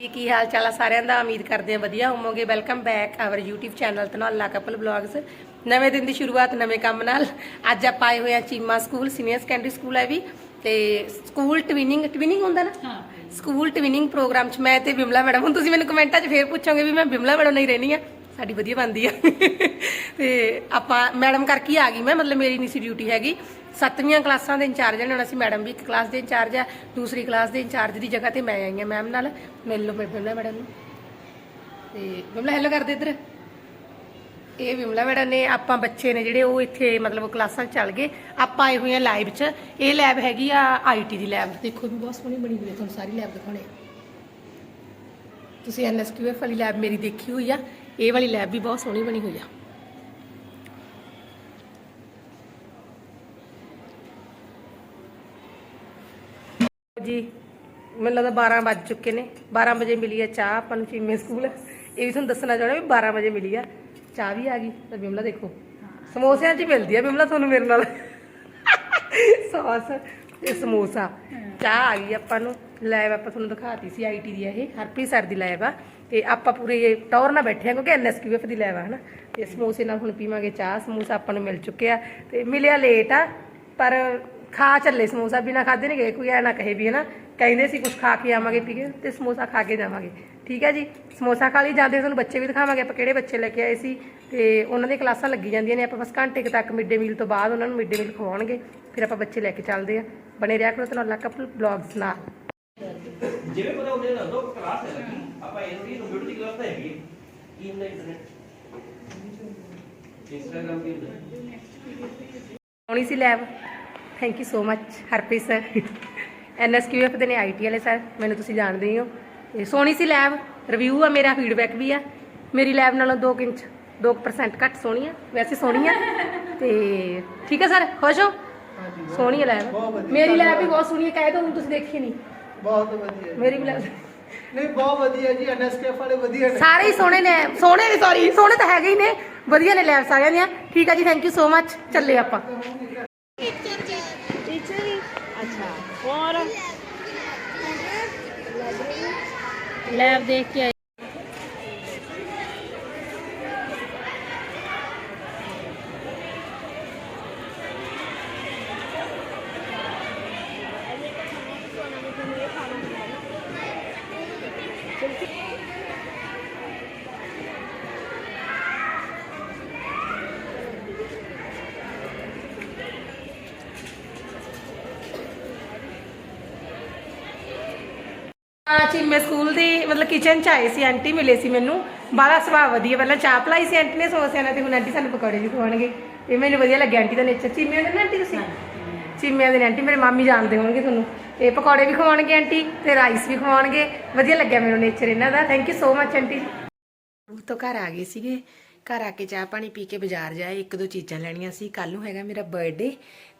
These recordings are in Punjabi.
ਜੀ ਕੀ ਹਾਲ ਚਾਲ ਆ ਸਾਰਿਆਂ ਦਾ? ਉਮੀਦ ਕਰਦੇ ਹਾਂ ਵਧੀਆ ਹੋਵੋਗੇ। Welcome back our YouTube channel Tanola couple blogs ਨਵੇਂ ਦਿਨ ਦੀ ਸ਼ੁਰੂਆਤ ਨਵੇਂ ਕੰਮ ਨਾਲ। ਅੱਜ ਆਪਾਂ ਆਏ ਹੋਏ ਆ Cheema school senior secondary school ਹੈ ਵੀ। ਤੇ ਸਕੂਲ ਟਵਿਨਿੰਗ ਟਵਿਨਿੰਗ ਹੁੰਦਾ ਨਾ? ਹਾਂ। ਸਕੂਲ ਟਵਿਨਿੰਗ ਪ੍ਰੋਗਰਾਮ 'ਚ ਮੈਂ ਤੇ ਬਿਮਲਾ ਮੈਡਮ ਹੁਣ ਤੁਸੀਂ ਮੈਨੂੰ ਕਮੈਂਟਾਂ 'ਚ ਫੇਰ ਪੁੱਛੋਗੇ ਵੀ ਮੈਂ ਬਿਮਲਾ ਮੈਡਮ ਨਹੀਂ ਰਹਿਣੀ ਆ ਸਾਡੀ ਵਧੀਆ ਬਣਦੀ ਆ। ਤੇ ਆਪਾਂ ਮੈਡਮ ਕਰਕੇ ਆ ਗਈ ਮੈਂ ਮਤਲਬ ਮੇਰੀ ਨਹੀਂ ਸੀ ਡਿਊਟੀ ਹੈਗੀ। ਸੱਤਵੀਆਂ ਕਲਾਸਾਂ ਦੇ ਇੰਚਾਰਜ ਨੇ ਹੁਣ ਅਸੀਂ ਮੈਡਮ ਵੀ ਇੱਕ ਕਲਾਸ ਦੇ ਇੰਚਾਰਜ ਹੈ ਦੂਸਰੀ ਕਲਾਸ ਦੇ ਇੰਚਾਰਜ ਦੀ ਜਗ੍ਹਾ ਤੇ ਮੈਂ ਆਈ ਹਾਂ ਮੈਮ ਨਾਲ। ਮਿਲ ਲਓ ਮੈਂ ਬਿਮਲਾ ਮੈਡਮ ਨੂੰ। ਤੇ ਬਿਮਲਾ ਹੈਲੋ ਕਰਦੇ ਇੱਧਰ। ਇਹ ਵਿਮਲਾ ਮੈਡਮ ਨੇ, ਆਪਾਂ ਬੱਚੇ ਨੇ ਜਿਹੜੇ ਉਹ ਇੱਥੇ ਮਤਲਬ ਕਲਾਸਾਂ 'ਚ ਚੱਲ ਗਏ। ਆਪਾਂ ਆਏ ਹੋਏ ਆ ਲਾਈਵ 'ਚ। ਇਹ ਲੈਬ ਹੈਗੀ ਆ ਆਈਟੀ ਦੀ ਲੈਬ ਦੇਖੋ ਵੀ ਬਹੁਤ ਸੋਹਣੀ ਬਣੀ ਹੋਈ ਹੈ ਤੁਹਾਨੂੰ ਸਾਰੀ ਲੈਬ ਦਿਖਾਉਣੇ ਤੁਸੀਂ ਐਨਐਸਕਿਊਐਫ ਵਾਲੀ ਲੈਬ ਮੇਰੀ ਦੇਖੀ ਹੋਈ ਆ। ਇਹ ਵਾਲੀ ਲੈਬ ਵੀ ਬਹੁਤ ਸੋਹਣੀ ਬਣੀ ਹੋਈ ਆ। ਜੀ, ਮੈਨੂੰ ਲੱਗਦਾ 12 ਵੱਜ ਚੁੱਕੇ ਨੇ। 12 ਵਜੇ ਮਿਲੀ ਆ ਚਾਹ, ਆਪਾਂ ਨੂੰ ਚੀਮੇ ਸਕੂਲ। ਇਹ ਵੀ ਤੁਹਾਨੂੰ ਦੱਸਣਾ ਚਾਹਣਾ ਵੀ 12 ਵਜੇ ਮਿਲੀ ਆ। ਚਾਹ ਵੀ ਆ ਗਈ। ਤਾਂ ਬਿਮਲਾ ਦੇਖੋ, ਸਮੋਸਿਆਂ 'ਚ ਮਿਲਦੀ ਆ ਬਿਮਲਾ ਤੁਹਾਨੂੰ ਮੇਰੇ ਨਾਲ। ਸੌਸ ਤੇ ਸਮੋਸਾ। ਚਾਹ ਆ ਗਈ ਆਪਾਂ ਨੂੰ। ਲੈਬ ਆਪਾਂ ਤੁਹਾਨੂੰ ਦਿਖਾਤੀ ਸੀ ਆਈਟੀ ਦੀ ਆ ਇਹ। ਹਰਪ੍ਰੀਤ ਸਰ ਦੀ ਲੈਬ ਆ। ਤੇ ਆਪਾਂ ਪੂਰੇ ਟੌਰ ਨਾਲ ਬੈਠੇ ਆ ਕਿਉਂਕਿ ਐਨਐਸਕਿਊਐਫ ਦੀ ਲੈਬ ਆ, ਹਨਾ। ਤੇ ਸਮੋਸੇ ਨਾਲ ਹੁਣ ਪੀਵਾਂਗੇ ਚਾਹ। ਸਮੋਸਾ ਆਪਾਂ ਨੂੰ ਮਿਲ ਚੁੱਕਿਆ। ਤੇ ਮਿਲਿਆ ਲੇਟ ਆ, ਪਰ ਖਾ ਚੱਲੇ ਸਮੋਸਾ ਬਿਨਾ ਖਾਦੇ ਨਹੀਂ ਗਏ ਕੋਈ ਐ ਨਾ ਕਹੇ ਵੀ ਹਨਾ ਕਹਿੰਦੇ ਸੀ ਕੁਝ ਖਾ ਕੇ ਆਵਾਂਗੇ ਪੀ ਕੇ ਤੇ ਸਮੋਸਾ ਖਾ ਕੇ ਜਾਵਾਂਗੇ। ਠੀਕ ਹੈ ਜੀ? ਸਮੋਸਾ ਖਾ ਲਈ ਜਾਂਦੇ ਤੁਹਾਨੂੰ ਬੱਚੇ ਵੀ ਦਿਖਾਵਾਂਗੇ ਆਪਾਂ ਕਿਹੜੇ ਬੱਚੇ ਲੈ ਕੇ ਆਏ ਸੀ ਤੇ ਉਹਨਾਂ ਦੀਆਂ ਕਲਾਸਾਂ ਲੱਗੀ ਜਾਂਦੀਆਂ ਨੇ ਆਪਾਂ ਬਸ ਘੰਟੇ ਕੁ ਤੱਕ ਮਿਡ ਮੀਲ ਤੋਂ ਬਾਅਦ ਉਹਨਾਂ ਨੂੰ ਮਿਡ ਡੇ ਮੀਲ ਖਵਾਉਣਗੇ ਫਿਰ ਆਪਾਂ ਬੱਚੇ ਲੈ ਕੇ ਚੱਲਦੇ ਆ ਬਣੇ ਰਿਹਾ ਕਰੋ ਤੁਹਾਨੂੰ ਕਪਲ ਬਲੌਗਸ ਨਾਲ। ਜਿਵੇਂ ਪਤਾ ਉਹਨੇ ਦੱਸ ਦੋ ਕਲਾਸ ਹੈ ਲੱਗੀ ਆਪਾਂ ਵੀ ਕੰਪਿਊਟਰ ਦੀ ਕਲਾਸ ਤਾਂ ਹੈਗੀ ਹੈ। ਕੀ ਹੁੰਦਾ ਇੰਟਰਨੈਟ ਇੰਸਟਾਗ੍ਰਾਮ ਕੀ ਹੁੰਦਾ? ਸੋਹਣੀ ਸੀ lab thank you so much Harpreet sir NSQF ਦੇ ਨੇ ਆਈਟੀ ਵਾਲੇ ਸਰ ਮੈਨੂੰ ਤੁਸੀਂ ਜਾਣਦੇ ਹੀ ਹੋ। ਤੇ ਸੋਹਣੀ ਸੀ ਲੈਬ ਰਿਵਿਊ ਆ ਮੇਰਾ ਫੀਡਬੈਕ ਵੀ ਆ। ਮੇਰੀ ਲੈਬ ਨਾਲੋਂ 2 ਇੰਚ 2% ਘੱਟ ਸੋਹਣੀ ਆ ਵੈਸੇ ਸੋਹਣੀ ਆ। ਤੇ ਠੀਕ ਹੈ ਸਰ ਖੁਸ਼ ਹੋ? ਸੋਹਣੀ ਹੈ ਲੈਬ ਮੇਰੀ ਲੈਬ ਵੀ ਬਹੁਤ ਸੋਹਣੀ ਹੈ ਕਹਿ ਦੋ ਤੁਸੀਂ ਦੇਖੀ ਨਹੀਂ। ਬਹੁਤ ਵਧੀਆ। ਮੇਰੀ ਵੀ ਲੈਬ ਨਹੀਂ ਬਹੁਤ ਵਧੀਆ ਜੀ ਐਨਐਸਕੇਐਫ ਵਾਲੇ ਵਧੀਆ ਨੇ। ਸਾਰੇ ਹੀ ਸੋਹਣੇ ਨੇ ਸੋਹਣੇ ਨੇ ਸੌਰੀ ਸੋਹਣੇ ਤਾਂ ਹੈਗੇ ਹੀ ਨੇ। ਵਧੀਆ ਨੇ ਲੈਬ ਸਾਰਿਆਂ ਦੀਆਂ। ਠੀਕ ਆ ਜੀ ਥੈਂਕ ਯੂ ਸੋ ਮੱਚ ਚੱਲੇ ਆਪਾਂ ਟੀਚਰ ਹੀ ਅੱਛਾ ਹੋਰ ਲੈਬ ਦੇਖ ਕੇ ਆਏ। ਚੀਮੇ ਸਕੂਲ ਦੀ ਮਤਲਬ ਕਿਚਨ ਚ ਆਏ ਸੀ ਆਂਟੀ ਮਿਲੇ ਸੀ ਮੈਨੂੰ। ਬੜਾ ਸੁਭਾਅ ਵਧੀਆ ਪਹਿਲਾਂ ਚਾਹ ਪਲਾਈ ਸੀ ਆਂਟੀ ਨੇ ਸਮੋਸਿਆਂ ਨਾਲ ਤੇ ਹੁਣ ਆਂਟੀ ਸਾਨੂੰ ਪਕੌੜੇ ਵੀ ਖਵਾਉਣਗੇ। ਇਹ ਮੈਨੂੰ ਵਧੀਆ ਲੱਗਿਆ ਆਂਟੀ ਦਾ ਨੇਚਰ ਚੀਮਿਆਂ ਦੇ ਨਾ ਆਂਟੀ ਤੁਸੀਂ? ਚੀਮਿਆਂ ਦੇ ਨੇ ਆਂਟੀ ਮੇਰੇ ਮਾਮੀ ਜਾਣਦੇ ਹੋਣਗੇ ਤੁਹਾਨੂੰ। ਤੇ ਪਕੌੜੇ ਵੀ ਖਵਾਉਣਗੇ ਆਂਟੀ ਤੇ ਰਾਈਸ ਵੀ ਖਵਾਉਣਗੇ। ਵਧੀਆ ਲੱਗਿਆ ਮੈਨੂੰ ਨੇਚਰ ਇਹਨਾਂ ਦਾ। Thank you so much aunty ਉਹ ਤੋਂ ਘਰ ਆ ਗਏ ਸੀਗੇ। ਘਰ ਆ ਕੇ ਚਾਹ ਪਾਣੀ ਪੀ ਕੇ ਬਾਜ਼ਾਰ ਜਾਏ, ਇੱਕ ਦੋ ਚੀਜ਼ਾਂ ਲੈਣੀਆਂ ਸੀ। ਕੱਲ ਨੂੰ ਹੈਗਾ ਮੇਰਾ ਬਰਥਡੇ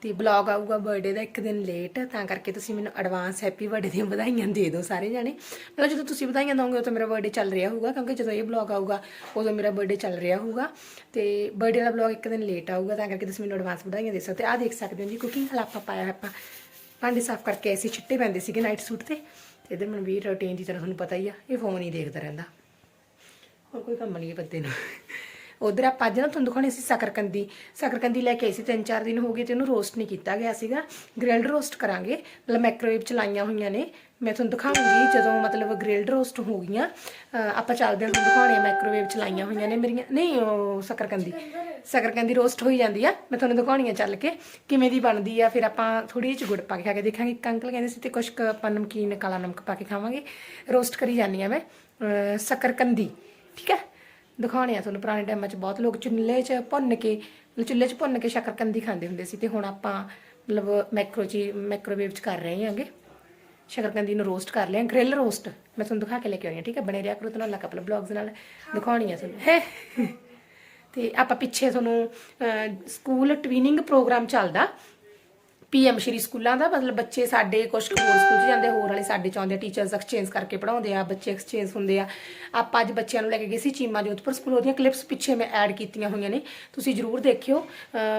ਤੇ ਬਲੌਗ ਆਊਗਾ ਬਰਥਡੇ ਦਾ ਇੱਕ ਦਿਨ ਲੇਟ ਤਾਂ ਕਰਕੇ ਤੁਸੀਂ ਮੈਨੂੰ ਐਡਵਾਂਸ ਹੈਪੀ ਬਰਥਡੇ ਦੀਆਂ ਵਧਾਈਆਂ ਦੇ ਦਿਓ ਸਾਰੇ ਜਾਣੇ। ਮਤਲਬ ਜਦੋਂ ਤੁਸੀਂ ਵਧਾਈਆਂ ਦੋਗੇ ਉਦੋਂ ਮੇਰਾ ਬਰਥਡੇ ਚੱਲ ਰਿਹਾ ਹੋਊਗਾ, ਕਿਉਂਕਿ ਜਦੋਂ ਇਹ ਬਲੌਗ ਆਊਗਾ, ਉਦੋਂ ਮੇਰਾ ਬਰਥਡੇ ਚੱਲ ਰਿਹਾ ਹੋਊਗਾ। ਤੇ ਬਰਥਡੇ ਦਾ ਬਲੌਗ ਇੱਕ ਦਿਨ ਲੇਟ ਆਊਗਾ, ਤਾਂ ਕਰਕੇ ਤੁਸੀਂ ਮੈਨੂੰ ਐਡਵਾਂਸ ਵਧਾਈਆਂ ਦੇ ਸਕਦੇ ਆਹ ਦੇਖ ਸਕਦੇ ਹੋ ਜੀ ਕੁਕਿੰਗ ਵਾਲਾ ਪਾਇਆ ਆਪਾਂ। ਭਾਂਡੇ ਸਾਫ਼ ਕਰਕੇ ਐਸੀ ਛਿੱਟੇ ਪੈਂਦੇ ਸੀਗੇ ਨਾਈਟ ਸੂਟ ਤੇ। ਤੇ ਇਧਰ ਮਨਵੀਰ ਰੂਟੀਨ ਦੀ ਤਰ੍ਹਾਂ ਤੁਹਾਨੂੰ ਪਤਾ ਹੀ ਆ, ਇਹ ਫੋਨ ਹੀ ਦੇਖਦਾ ਰਹਿੰਦਾ। ਹੋਰ ਕੋਈ ਕੰਮ ਨਹੀਂ ਹੈ ਬੰਦੇ ਨੂੰ। ਉਧਰ ਆਪਾਂ ਅੱਜ ਨਾ ਤੁਹਾਨੂੰ ਦਿਖਾਉਣੀ ਸੀ ਸਕਰਕੰਦੀ। ਸਕਰਕੰਦੀ ਲੈ ਕੇ ਆਈ ਸੀ, ਤਿੰਨ ਚਾਰ ਦਿਨ ਹੋ ਗਏ ਤੇ ਉਹਨੂੰ ਰੋਸਟ ਨਹੀਂ ਕੀਤਾ ਗਿਆ ਸੀਗਾ। ਗ੍ਰਿਲਡ ਰੋਸਟ ਕਰਾਂਗੇ। ਮਤਲਬ ਮਾਈਕ੍ਰੋਵੇਵ ਚ ਲਾਈਆਂ ਹੋਈਆਂ ਨੇ। ਮੈਂ ਤੁਹਾਨੂੰ ਦਿਖਾਉਂਗੀ ਜਦੋਂ ਮਤਲਬ ਗ੍ਰਿਲਡ ਰੋਸਟ ਹੋ ਗਈਆਂ। ਆਪਾਂ ਚੱਲਦੇ ਹਾਂ, ਤੁਹਾਨੂੰ ਦਿਖਾਉਣੇ ਮਾਈਕ੍ਰੋਵੇਵ ਚ ਲਾਈਆਂ ਹੋਈਆਂ ਨੇ ਮੇਰੀਆਂ। ਨਹੀਂ, ਉਹ ਸਕਰਕੰਦੀ। ਸਕਰਕੰਦੀ ਰੋਸਟ ਹੋਈ ਜਾਂਦੀ ਆ। ਮੈਂ ਤੁਹਾਨੂੰ ਦਿਖਾਉਣੀ ਆ ਚੱਲ ਕੇ ਕਿਵੇਂ ਦੀ ਬਣਦੀ ਆ। ਫਿਰ ਆਪਾਂ ਥੋੜੀ ਜਿਹੀ ਗੁੜ ਪਾ ਕੇ ਖਾ ਕੇ ਦੇਖਾਂਗੇ। ਇੱਕ ਅੰਕਲ ਕਹਿੰਦੇ ਸੀ ਤੇ ਕੁਛ ਆਪਾਂ ਨਮਕੀਨ, ਕਾਲਾ ਨਮਕ ਪਾ ਕੇ ਖਾਵਾਂਗੇ। ਰੋਸਟ ਕਰੀ ਜਾਂਦੀ ਆ ਮੈਂ। ਅਹ ਸਕਰਕੰਦੀ। ਠੀਕ ਹੈ? ਦਿਖਾਉਣੇ ਆ ਤੁਹਾਨੂੰ, ਪੁਰਾਣੇ ਟਾਈਮਾਂ 'ਚ ਬਹੁਤ ਲੋਕ ਚੁੱਲ੍ਹੇ 'ਚ ਭੁੰਨ ਕੇ ਚੁੱਲ੍ਹੇ 'ਚ ਭੁੰਨ ਕੇ ਸ਼ੱਕਰਕੰਦੀ ਖਾਂਦੇ ਹੁੰਦੇ ਸੀ ਤੇ ਹੁਣ ਆਪਾਂ, ਮਤਲਬ ਮਾਈਕਰੋ 'ਚ ਮਾਈਕ੍ਰੋਵੇਵ 'ਚ ਕਰ ਰਹੇ ਹਾਂਗੇ। ਸ਼ੱਕਰਕੰਦੀ ਨੂੰ ਰੋਸਟ ਕਰ ਲਿਆ, ਗ੍ਰਿਲ ਰੋਸਟ। ਮੈਂ ਤੁਹਾਨੂੰ ਦਿਖਾ ਕੇ ਲੈ ਕੇ ਆਈ ਹਾਂ ਠੀਕ ਹੈ ਬਣੇ ਰਿਹਾ ਕਰੋ ਤੁਹਾਨੂੰ ਕਪਲ ਬਲੌਗਸ ਨਾਲ, ਦਿਖਾਉਣੀ ਆ ਤੁਹਾਨੂੰ। ਹੈ? ਤੇ ਆਪਾਂ ਪਿੱਛੇ ਤੁਹਾਨੂੰ ਸਕੂਲ ਟਵਿਨਿੰਗ ਪ੍ਰੋਗਰਾਮ ਚੱਲਦਾ। ਪੀਐਮ ਸ਼੍ਰੀ ਸਕੂਲਾਂ ਦਾ, ਮਤਲਬ ਬੱਚੇ ਸਾਡੇ ਕੁਝ ਹੋਰ ਸਕੂਲ 'ਚ ਜਾਂਦੇ, ਹੋਰ ਵਾਲੇ ਸਾਡੇ 'ਚ ਆਉਂਦੇ ਟੀਚਰਸ ਐਕਸਚੇਂਜ ਕਰਕੇ ਪੜਾਉਂਦੇ ਆ, ਬੱਚੇ ਐਕਸਚੇਂਜ ਹੁੰਦੇ ਆ। ਆਪਾਂ ਅੱਜ ਬੱਚਿਆਂ ਨੂੰ ਲੈ ਕੇ ਗਏ ਸੀ ਚੀਮਾ ਜੋਧਪੁਰ ਸਕੂਲ, ਉਹਦੀਆਂ ਕਲਿੱਪਸ ਪਿੱਛੇ ਮੈਂ ਐਡ ਕੀਤੀਆਂ ਹੋਈਆਂ ਨੇ। ਤੁਸੀਂ ਜਰੂਰ ਦੇਖਿਓ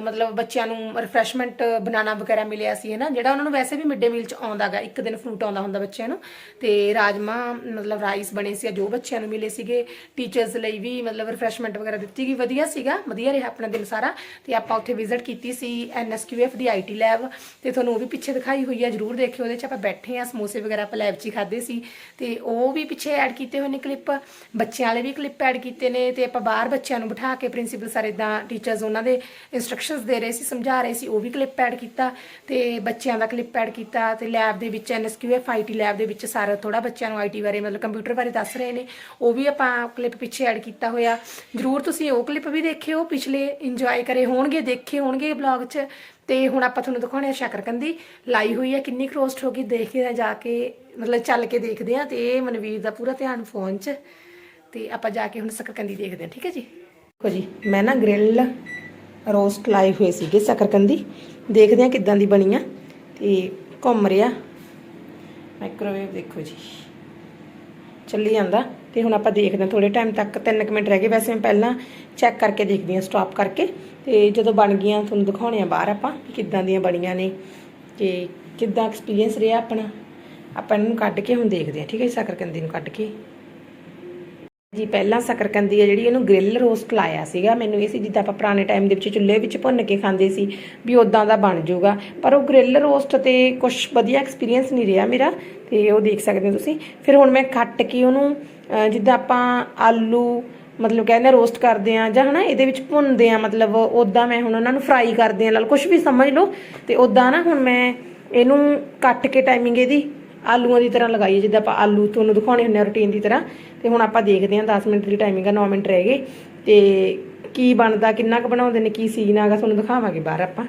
ਮਤਲਬ ਬੱਚਿਆਂ ਨੂੰ ਰਿਫਰੈਸ਼ਮੈਂਟ ਬਨਾਨਾ ਵਗੈਰਾ ਮਿਲਿਆ ਸੀ ਹੈ ਨਾ ਜਿਹੜਾ ਉਹਨਾਂ ਨੂੰ ਵੈਸੇ ਵੀ ਮਿਡ ਡੇ ਮੀਲ 'ਚ ਆਉਂਦਾਗਾ ਇੱਕ ਦਿਨ ਫਰੂਟ ਆਉਂਦਾ ਹੁੰਦਾ ਬੱਚਿਆਂ ਨੂੰ। ਤੇ ਰਾਜਮਾ, ਮਤਲਬ ਰਾਈਸ ਬਣੇ ਸੀ, ਜੋ ਬੱਚਿਆਂ ਨੂੰ ਮਿਲੇ ਸੀਗੇ। ਟੀਚਰਸ ਲਈ ਵੀ, ਮਤਲਬ ਰਿਫਰੈਸ਼ਮੈਂਟ ਵਗੈਰਾ ਦਿੱਤੀ ਗਈ, ਵਧੀਆ ਸੀਗਾ, ਵਧੀਆ ਰਿਹਾ ਆਪਣਾ ਦਿਨ ਸਾਰਾ। ਤੇ ਆਪਾਂ ਉੱਥੇ ਵਿਜ਼ਿਟ ਕੀਤੀ ਸੀ ਐਨਐਸਕਿਊਐਫ ਦੀ ਆਈਟੀ ਲੈਬ ਤੇ ਤੁਹਾਨੂੰ ਉਹ ਵੀ ਪਿੱਛੇ ਦਿਖਾਈ ਹੋਈ ਹੈ ਜਰੂਰ ਦੇਖਿਓ ਉਹਦੇ 'ਚ ਆਪਾਂ ਬੈਠੇ ਆ, ਸਮੋਸੇ ਵਗੈਰਾ ਆਪਾਂ ਲੈਬ 'ਚ ਹੀ ਖਾਦੇ ਸੀ ਤੇ ਉਹ ਵੀ ਪਿੱਛੇ ਐਡ ਕੀਤੇ ਹੋਏ ਨੇ ਕਲਿੱਪ ਬੱਚਿਆਂ ਵਾਲੇ ਵੀ ਕਲਿੱਪ ਐਡ ਕੀਤੇ ਨੇ ਤੇ ਆਪਾਂ ਬਾਹਰ ਬੱਚਿਆਂ ਨੂੰ ਬਿਠਾ ਕੇ ਪ੍ਰਿੰਸੀਪਲ ਸਰ ਇਦਾਂ ਟੀਚਰਸ ਉਹਨਾਂ ਦੇ ਇਨਸਟਰਕਸ਼ਨਸ ਦੇ ਰਹੇ ਸੀ, ਸਮਝਾ ਰਹੇ ਸੀ, ਉਹ ਵੀ ਕਲਿੱਪ ਐਡ ਕੀਤਾ ਤੇ ਬੱਚਿਆਂ ਦਾ ਕਲਿੱਪ ਐਡ ਕੀਤਾ ਤੇ ਲੈਬ ਦੇ ਵਿੱਚ ਐਨਐਸਕਿਊਐਫ ਆਈਟੀ ਲੈਬ ਦੇ ਵਿੱਚ ਸਾਰਾ ਥੋੜਾ ਬੱਚਿਆਂ ਨੂੰ ਆਈਟੀ ਬਾਰੇ ਮਤਲਬ ਕੰਪਿਊਟਰ ਬਾਰੇ ਦੱਸ ਰਹੇ ਨੇ, ਉਹ ਵੀ ਆਪਾਂ ਕਲਿੱਪ ਪਿੱਛੇ ਐਡ ਕੀਤਾ ਹੋਇਆ। ਜਰੂਰ ਤੁਸੀਂ ਉਹ ਕਲਿੱਪ ਵੀ ਦੇਖਿਓ, ਪਿਛਲੇ ਇੰਜੋਏ ਕਰੇ ਹੋਣਗੇ, ਦੇਖੇ ਹੋਣਗੇ ਬਲੌਗ 'ਚ। ਤੇ ਹੁਣ ਆਪਾਂ ਤੁਹਾਨੂੰ ਦਿਖਾਉਣੇ ਆ ਸ਼ਕਰਕੰਦੀ। ਲਾਈ ਹੋਈ ਹੈ ਕਿੰਨੀ ਰੋਸਟ ਹੋ ਗਈ ਦੇਖਦੇ ਆ ਜਾ ਕੇ ਮਤਲਬ ਚੱਲ ਕੇ ਦੇਖਦੇ ਆ ਤੇ ਇਹ ਮਨਵੀਰ ਦਾ ਪੂਰਾ ਧਿਆਨ ਫੋਨ 'ਚ। ਤੇ ਆਪਾਂ ਜਾ ਕੇ ਹੁਣ ਸ਼ਕਰਕੰਦੀ ਦੇਖਦੇ ਆ, ਠੀਕ ਹੈ ਜੀ? ਦੇਖੋ ਜੀ, ਮੈਂ ਨਾ ਗ੍ਰਿਲ ਰੋਸਟ ਲਾਈ ਹੋਏ ਸੀਗੇ ਸ਼ਕਰਕੰਦੀ। ਦੇਖਦੇ ਆ ਕਿੱਦਾਂ ਦੀ ਬਣੀ ਆ ਤੇ ਘੁੰਮ ਰਿਹਾ। ਮਾਈਕ੍ਰੋਵੇਵ ਦੇਖੋ ਜੀ। ਚੱਲੀ ਜਾਂਦਾ। ਤੇ ਹੁਣ ਆਪਾਂ ਦੇਖਦੇ ਹਾਂ ਥੋੜੇ ਟਾਈਮ ਤੱਕ 3 ਮਿੰਟ ਰਹਿ ਗਏ। ਵੈਸੇ ਮੈਂ ਪਹਿਲਾਂ ਚੈੱਕ ਕਰਕੇ ਦੇਖਦੀ ਹਾਂ ਸਟਾਪ ਕਰਕੇ। ਤੇ ਜਦੋਂ ਬਣ ਗਈਆਂ, ਤੁਹਾਨੂੰ ਦਿਖਾਉਣੇ ਆ ਬਾਹਰ ਆਪਾਂ ਕਿੱਦਾਂ ਦੀਆਂ ਬਣੀਆਂ ਨੇ ਤੇ ਕਿੱਦਾਂ ਐਕਸਪੀਰੀਅੰਸ ਰਿਹਾ ਆਪਣਾ। ਆਪਾਂ ਇਹਨੂੰ ਕੱਢ ਕੇ ਹੁਣ ਦੇਖਦੇ ਹਾਂ, ਠੀਕ ਹੈ ਜੀ? ਸ਼ਕਰਕੰਦੀ ਨੂੰ ਕੱਢ ਕੇ। ਜੀ, ਪਹਿਲਾਂ ਸ਼ਕਰਕੰਦੀ ਹੈ ਜਿਹੜੀ ਇਹਨੂੰ ਗ੍ਰਿਲ ਰੋਸਟ ਲਾਇਆ ਸੀਗਾ। ਮੈਨੂੰ ਇਹ ਸੀ, ਜਿੱਦਾਂ ਆਪਾਂ ਪੁਰਾਣੇ ਟਾਈਮ ਦੇ ਵਿੱਚ ਚੁੱਲ੍ਹੇ ਵਿੱਚ ਭੁੰਨ ਕੇ ਖਾਂਦੇ ਸੀ, ਵੀ ਉਦਾਂ ਦਾ ਬਣ ਜਾਊਗਾ। ਪਰ ਉਹ ਗ੍ਰਿਲ ਰੋਸਟ ਤੇ ਕੁਝ ਵਧੀਆ ਐਕਸਪੀਰੀਅੰਸ ਨਹੀਂ ਰਿਹਾ ਮੇਰਾ, ਤੇ ਉਹ ਦੇਖ ਸਕਦੇ ਹੋ ਤੁਸੀਂ। ਫਿਰ ਹੁਣ ਮੈਂ ਕੱਟ ਕੇ ਉਹਨੂੰ ਜਿੱਦਾਂ ਆਪਾਂ ਆਲੂ, ਮਤਲਬ ਕਹਿੰਦੇ ਰੋਸਟ ਕਰਦੇ ਆ ਜਾਂ ਹਨਾ ਇਹਦੇ ਵਿੱਚ ਭੁੰਨਦੇ ਆ ਮਤਲਬ ਉਦਾਂ ਮੈਂ ਹੁਣ ਉਹਨਾਂ ਨੂੰ ਫਰਾਈ ਕਰਦੇ ਆ ਨਾਲ ਕੁਝ ਵੀ ਸਮਝ ਲਓ, ਤੇ ਉਦਾਂ ਨਾ ਹੁਣ ਮੈਂ ਇਹਨੂੰ ਕੱਟ ਕੇ ਟਾਈਮਿੰਗ ਇਹਦੀ ਆਲੂਆਂ ਦੀ ਤਰ੍ਹਾਂ ਲਗਾਈ ਜਿੱਦਾਂ ਆਪਾਂ ਆਲੂ ਤੁਹਾਨੂੰ ਦਿਖਾਉਣੇ ਹੁੰਦੇ ਆ ਰੂਟੀਨ ਦੀ ਤਰ੍ਹਾਂ, ਤੇ ਹੁਣ ਆਪਾਂ ਦੇਖਦੇ ਹਾਂ 10 ਮਿੰਟ ਦੀ ਟਾਈਮਿੰਗ ਆ 9 ਮਿੰਟ ਰਹਿ ਗਏ। ਤੇ ਕੀ ਬਣਦਾ, ਕਿੰਨਾ ਕੁ ਬਣਾਉਂਦੇ ਨੇ, ਕੀ ਸੀਨ ਆਗਾ, ਤੁਹਾਨੂੰ ਦਿਖਾਵਾਂਗੇ ਬਾਹਰ ਆਪਾਂ।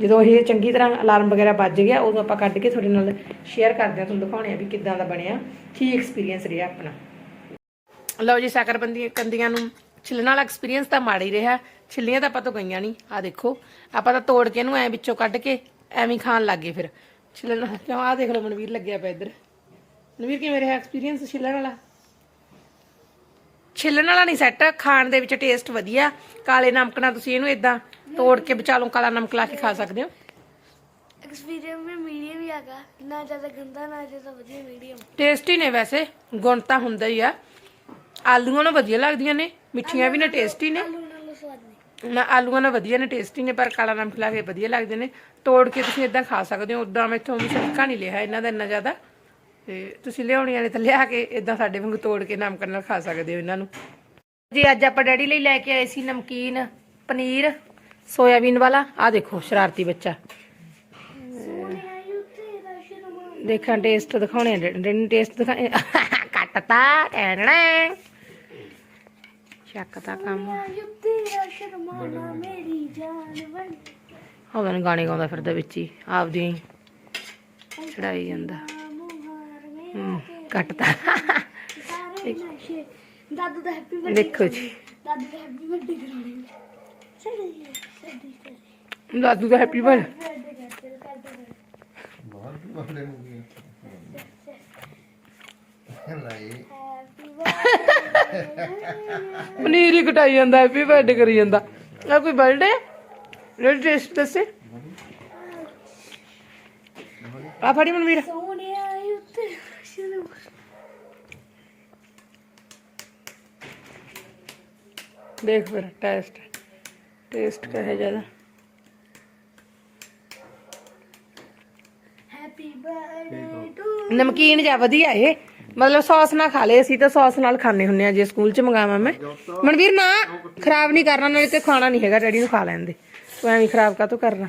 ਜਦੋਂ ਇਹ ਚੰਗੀ ਤਰ੍ਹਾਂ ਅਲਾਰਮ ਵਗੈਰਾ ਵੱਜ ਗਿਆ, ਉਦੋਂ ਆਪਾਂ ਕੱਢ ਕੇ ਤੁਹਾਡੇ ਨਾਲ ਸ਼ੇਅਰ ਕਰਦੇ ਹਾਂ, ਤੁਹਾਨੂੰ ਦਿਖਾਉਣੇ ਆ ਵੀ ਕਿੱਦਾਂ ਦਾ ਬਣਿਆ, ਕੀ ਐਕਸਪੀਰੀਅੰਸ ਰਿਹਾ ਆਪਣਾ। ਲਓ ਜੀ ਸ਼ੱਕਰਬੰਦੀਆਂ ਕੰਦੀਆਂ ਨੂੰ ਛਿੱਲਣ ਵਾਲਾ ਐਕਸਪੀਰੀਅੰਸ ਤਾਂ ਮਾੜਾ ਹੀ ਰਿਹਾ। ਛਿੱਲੀਆਂ ਤਾਂ ਆਪਾਂ ਤੋਂ ਗਈਆਂ ਨਹੀਂ। ਆ ਦੇਖੋ, ਆਪਾਂ ਤਾਂ ਤੋੜ ਕੇ ਇਹਨੂੰ ਐ ਵਿੱਚੋਂ ਕੱਢ ਕੇ ਐਵੇਂ ਹੀ ਖਾਣ ਲੱਗੇ ਫਿਰ। ਛਿਲਣ ਕਿਉਂ? ਆ ਦੇਖ ਲਓ ਮਨਵੀਰ ਲੱਗਿਆ ਪਿਆ ਇੱਧਰ। ਮਨਵੀਰ ਕਿਵੇਂ ਰਿਹਾ ਐਕਸਪੀਰੀਅੰਸ ਛਿਲਣ ਵਾਲਾ? ਛਿਲਣ ਵਾਲਾ ਨਹੀਂ ਸੈੱਟ ਖਾਣ ਦੇ ਵਿੱਚ ਟੇਸਟ ਵਧੀਆ। ਕਾਲੇ ਨਮਕ ਨਾਲ ਤੁਸੀਂ ਇਹਨੂੰ ਇਦਾਂ ਤੋੜ ਕੇ ਵਿਚਾਲੋਂ ਕਾਲਾ ਨਮਕ ਲਾ ਕੇ ਖਾ ਸਕਦੇ ਹੋ। ਐਕਸਪੀਰੀਅੰਸ ਵੀ ਮੀਡੀਅਮ ਹੀ ਹੈਗਾ। ਨਾ ਜ਼ਿਆਦਾ ਗੰਦਾ ਨਾ ਜ਼ਿਆਦਾ ਵਧੀਆ ਮੀਡੀਅਮ ਟੇਸਟੀ ਨੇ ਵੈਸੇ। ਗੁਣ ਤਾਂ ਹੁੰਦਾ ਹੀ ਆ। ਆਲੂਆਂ ਨੂੰ ਵਧੀਆ ਲੱਗਦੀਆਂ ਨੇ ਮਿੱਠੀਆਂ ਵੀ ਨੇ ਟੇਸਟੀ ਨੇ। ਨਾ, ਆਲੂਆਂ ਨਾਲ ਵਧੀਆ ਨੇ ਟੇਸਟੀ ਨੇ, ਪਰ ਕਾਲਾ ਨਮਕ ਲਾ ਕੇ ਵਧੀਆ ਲੱਗਦੇ ਨੇ। ਤੋੜ ਕੇ ਤੁਸੀਂ ਇਦਾਂ ਖਾ ਸਕਦੇ ਹੋ ਉਦਾਂ ਮੈਥੋਂ ਵੀ ਸਦਕਾ ਨਹੀਂ ਲਿਆ, ਇਹਨਾਂ ਦਾ ਇੰਨਾ ਜ਼ਿਆਦਾ। ਤੇ ਤੁਸੀਂ ਲਿਆਉਣੀ ਵਾਲੇ ਤਾਂ ਲਿਆ ਕੇ ਇਦਾਂ ਸਾਡੇ ਵਾਂਗੂ ਤੋੜ ਕੇ ਨਮਕ ਨਾਲ ਖਾ ਸਕਦੇ ਹੋ ਇਹਨਾਂ ਨੂੰ। ਜੀ, ਅੱਜ ਆਪਾਂ ਡੈਡੀ ਲਈ ਲੈ ਕੇ ਆਏ ਸੀ ਨਮਕੀਨ, ਪਨੀਰ, ਸੋਇਆਬੀਨ ਵਾਲਾ। ਆ ਦੇਖੋ, ਸ਼ਰਾਰਤੀ ਬੱਚਾ। ਦੇਖਾਂ ਟੇਸਟ ਦਿਖਾਉਣੇ ਆ, ਡੈਡੀ ਨੂੰ ਟੇਸਟ ਦਿਖਾਏ ਕੱਟਤਾ ਟੈਣਣਾ ਚੱਕਤਾ ਕੰਮ। ਸ਼ਰਮਾਨਾ ਮੇਰੀ ਜਾਨ ਬਣ ਉਹਦਾ ਨੀ ਗਾਣੇ ਗਾਉਂਦਾ ਫਿਰਦਾ ਵਿੱਚ ਹੀ ਆਪਦੀ ਹੀ ਚੜਾਈ ਜਾਂਦਾ। ਹੂੰ, ਕੱਟਤਾ ਸਾਰੇ ਨਸ਼ੇ। ਦਾਦੂ ਦਾ ਹੈਪੀ ਬਰਥਡੇ ਦੇਖੋ ਜੀ। ਦਾਦੂ ਦਾ ਹੈਪੀ ਬਰਥਡੇ ਕਰਾਉਣੇ ਸੜੀ ਸੜੀ ਦਾਦੂ ਦਾ ਹੈਪੀ ਬਰਥ ਬਰਥਡੇ ਕਰਦੇ ਕਰਦੇ ਹੈਪੀ ਪਨੀਰ ਹੀ ਕਟਾਈ ਜਾਂਦਾ ਹੈਪੀ ਬਰਥਡੇ ਕਰੀ ਜਾਂਦਾ। ਆ ਕੋਈ ਬਰਥਡੇ ਰੈਡ ਟੇਸਟ ਦੱਸੇ। ਆ ਫੜੀ ਮਨਵੀਰ। ਦੇਖ ਫਿਰ ਟੇਸਟ ਟੇਸਟ ਕਹੇ ਜ਼ਿਆਦਾ ਹੈਪੀ ਬਰਥਡੇ ਟੂ ਨਮਕੀਨ ਜਾ ਵਧੀਆ ਇਹ। ਮਤਲਬ ਸੌਸ ਨਾਲ ਖਾ ਲਏ ਅਸੀਂ ਤਾਂ ਸੌਸ ਨਾਲ ਖਾਣੇ ਹੁੰਨੇ ਆ ਜੇ ਸਕੂਲ ਚ ਮੰਗਾਵਾਂ ਮੈਂ। ਮਨਵੀਰ ਨਾ ਖਰਾਬ ਨਹੀਂ ਕਰਨਾ ਨਾਲੇ ਤੇ ਖਾਣਾ ਨਹੀਂ ਹੈਗਾ ਡੈਡੀ ਨੂੰ ਖਾ ਲੈਣ ਦੇ। ਤੂੰ ਐਵੇਂ ਖਰਾਬ ਕਾਹਤੋਂ ਕਰਨਾ।